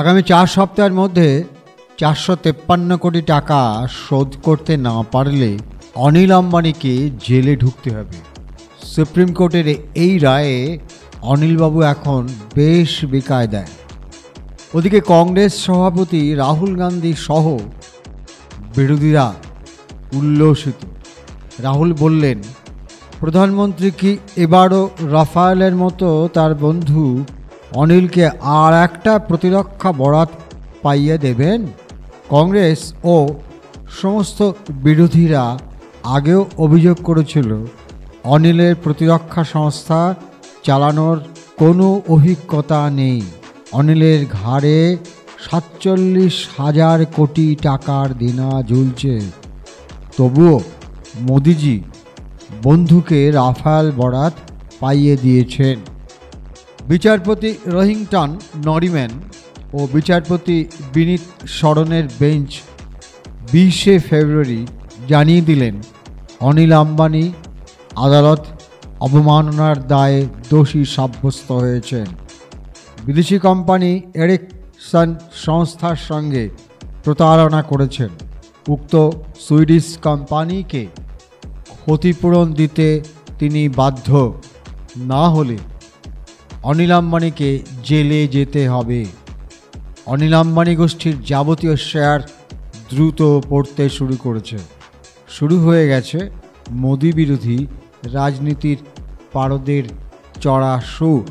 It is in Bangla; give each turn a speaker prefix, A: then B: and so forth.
A: আগামী চার সপ্তাহের মধ্যে চারশো তেপ্পান্ন কোটি টাকা শোধ করতে না পারলে অনিল আম্বানিকে জেলে ঢুকতে হবে। সুপ্রিম কোর্টের এই রায়ে অনিলবাবু এখন বেশ বেকায়দায়। ওদিকে কংগ্রেস সভাপতি রাহুল গান্ধী সহ বিরোধীরা উল্লসিত। রাহুল বললেন, প্রধানমন্ত্রী কি এবারও রাফায়েলের মতো তার বন্ধু অনিলকে আর একটা প্রতিরক্ষা বরাত পাইয়ে দেবেন কংগ্রেস ও সমস্ত বিরোধীরা। আগেও অভিযোগ করেছিল, অনিলের প্রতিরক্ষা সংস্থা চালানোর কোনো অভিজ্ঞতা নেই। অনিলের ঘাড়ে সাতচল্লিশ হাজার কোটি টাকার দিনা ঝুলছে তবুও মোদিজি বন্ধুকে রাফায়েল বরাত পাইয়ে দিয়েছেন। বিচারপতি রোহিংটন নরিম্যান ও বিচারপতি বিনীত স্মরণের বেঞ্চ বিশে ফেব্রুয়ারি জানিয়ে দিলেন, অনিল আম্বানি আদালত অবমাননার দায়ে দোষী সাব্যস্ত হয়েছেন। বিদেশি কোম্পানি এরিকসন সংস্থার সঙ্গে প্রতারণা করেছেন। উক্ত সুইডিশ কোম্পানিকে ক্ষতিপূরণ দিতে তিনি বাধ্য না হলে অনিল আম্বানিকে জেলে যেতে হবে। অনিল আম্বানি গোষ্ঠীর যাবতীয় শেয়ার দ্রুত পড়তে শুরু করেছে। শুরু হয়ে গেছে মোদি বিরোধী রাজনীতির পারদের চড়া সুর